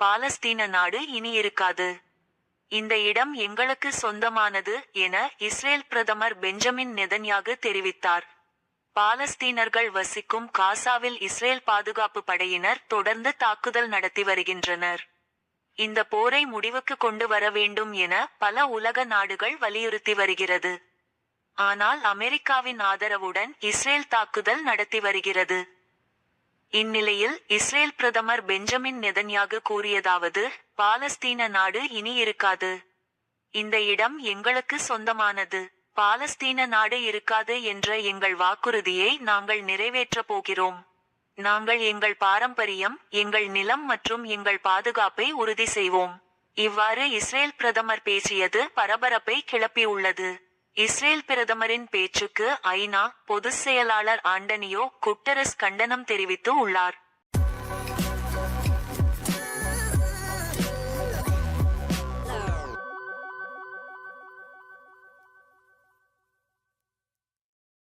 பாலஸ்தீன நாடு இனி இருக்காது. இந்த இடம் எங்களுக்கு சொந்தமானது என இஸ்ரேல் பிரதமர் பெஞ்சமின் நெதன்யாகு தெரிவித்தார். பாலஸ்தீனர்கள் வசிக்கும் காசாவில் இஸ்ரேல் பாதுகாப்பு படையினர் தொடர்ந்து தாக்குதல் நடத்தி வருகின்றனர். இந்த போரை முடிவுக்கு கொண்டு வர வேண்டும் என பல உலக நாடுகள் வலியுறுத்தி வருகிறது. ஆனால் அமெரிக்காவின் ஆதரவுடன் இஸ்ரேல் தாக்குதல் நடத்தி வருகிறது. இந்நிலையில் இஸ்ரேல் பிரதமர் பெஞ்சமின் நெதன்யாகு கூறியதாவது பாலஸ்தீன நாடு இனி இருக்காது. இந்த இடம் எங்களுக்கு சொந்தமானது. பாலஸ்தீன நாடு இருக்காது என்ற எங்கள் வாக்குறுதியை நாங்கள் நிறைவேற்றப் போகிறோம். நாங்கள் எங்கள் பாரம்பரியம் எங்கள் நிலம் மற்றும் எங்கள் பாதுகாப்பை உறுதி செய்வோம். இவ்வாறு இஸ்ரேல் பிரதமர் பேசியது பரபரப்பை கிளப்பியுள்ளது. இஸ்ரேல் பிரதமரின் பேச்சுக்கு ஐநா பொதுச் செயலாளர் ஆண்டனியோ குட்டரஸ் கண்டனம் தெரிவித்து உள்ளார்.